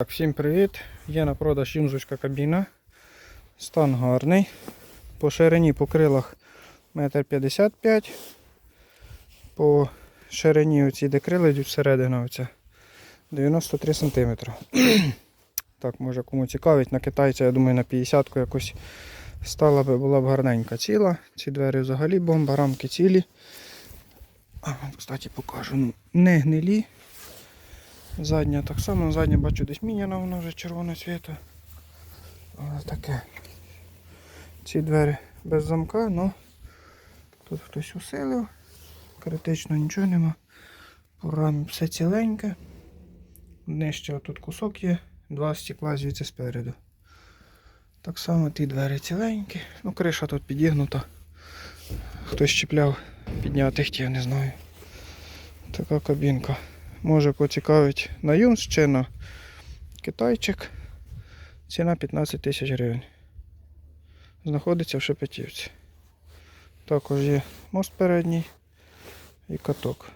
Так, всім привіт! Є на продаж юнжучка кабіна. Стан гарний. По ширині по крилах 1,55 м. По ширині оці де крила йдуть всередину оця 93 см. так, може кому цікавить, на китайця, я думаю, на 50 ку якось стала би, була б гарненька ціла. Ці двері взагалі бомба, рамки цілі. А, кстати, покажу. Ну, не гнилі. Задня так само, задня бачу десь міняна, вона вже червоного цвіту. Але таке. Ці двері без замка, але тут хтось усилив. Критично нічого нема. По все ціленьке. Нижче тут кусок є, два стекла звідси спереду. Так само ті двері ціленькі. Ну, криша тут підігнута. Хтось чіпляв, підняти хотів, не знаю. Така кабінка. Може поцікавить на юнс чи на китайчик. Ціна 15 тисяч гривень. Знаходиться в Шепетівці. Також є мост передній і каток.